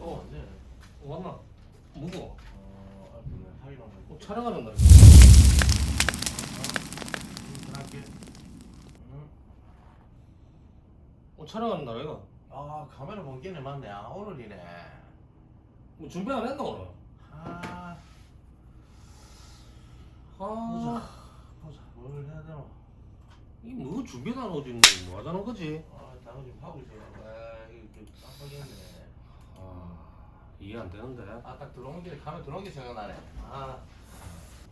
어, 네. 왔나? 무거워. 어, 앞에는 하이랑 어, 촬영하는 날. 할게. 응. 어, 촬영하는 날 이거. 아, 카메라 본 게네 맞네. 아, 오늘이네. 뭐 준비 안 했나 오늘? 아, 아, 보자. 뭘 해야 되나? 이뭐 준비도 안 하지 뭐 하자는 거지? 아, 좀 하고 있어. 아, 이거 좀 깜빡이었네. 아, 이해 안 되는데. 아, 딱 들어온 게 카메라 들어온 게 생각나네. 아,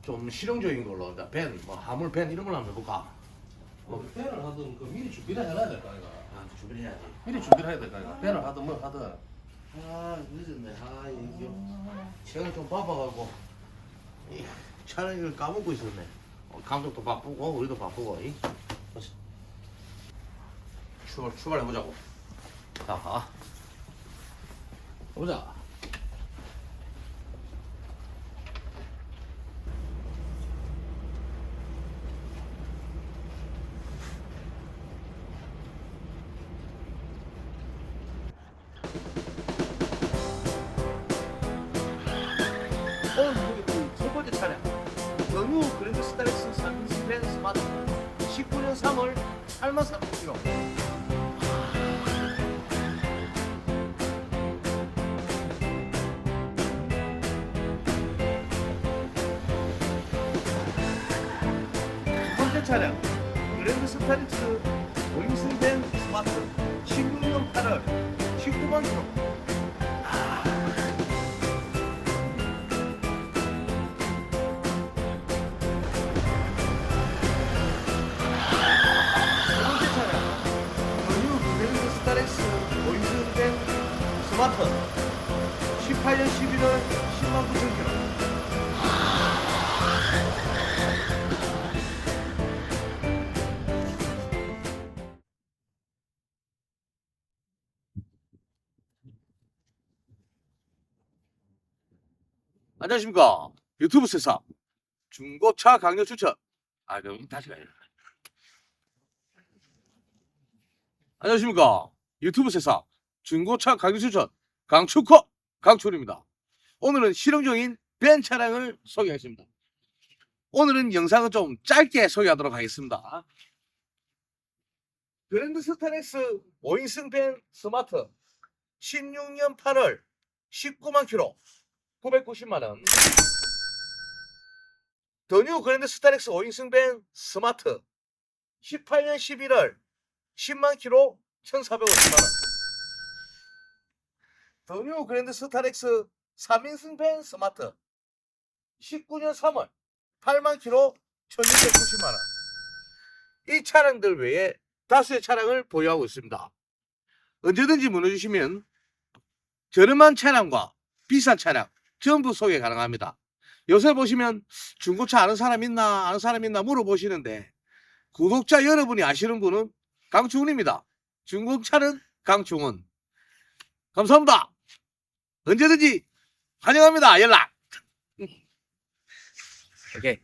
좀 실용적인 걸로. 나 밴, 뭐 화물 밴 이런 걸로 한번 해볼까? 뭐 밴을 하든 그 미리 준비를 해놔야 될 거 아이가. 아, 준비를 해야지. 미리 준비를 해야 될 거 아이가. 밴을 하든 뭘 하든. 아 늦었네 아 이게 시간이 좀 바빠가고 이 촬영 을 까먹고 있었네 어, 감독도 바쁘고 우리도 바쁘고 이. 어서. 출발 출발해 보자고 자 보자 오늘 우리 그첫 번째 차량. 연유 그랜드 스타렉스 3인승 밴 스마트 19년 3월 8만 3천 km 두 번째 차량 그랜드 스타렉스 5인승 밴 스마트 16년 8월 19만 km 두 보이즈 밴 스마트 18년 11월 10만 9천 킬로 안녕하십니까. 유튜브 세상. 중고차 강력 추천. 아 그럼 다시 가야 돼 안녕하십니까 유튜브 세상 중고차 강력 추천 강추커 강철입니다. 오늘은 실용적인 벤 차량을 소개하겠습니다. 오늘은 영상은 좀 짧게 소개하도록 하겠습니다. 그랜드 스타렉스 5인승 벤 스마트 16년 8월 19만 킬로 990만 원. 더뉴 그랜드 스타렉스 5인승 밴 스마트 18년 11월 10만 킬로 1,450만 원. 더뉴 그랜드 스타렉스 3인승 밴 스마트 19년 3월 8만 킬로 1,690만 원. 이 차량들 외에 다수의 차량을 보유하고 있습니다. 언제든지 문의주시면 저렴한 차량과 비싼 차량 전부 소개 가능합니다. 요새 보시면 중고차 아는 사람 있나 아는 사람 있나 물어보시는데 구독자 여러분이 아시는 분은 강충훈입니다. 중국차는 강충원. 감사합니다. 언제든지 환영합니다. 연락. 오케이.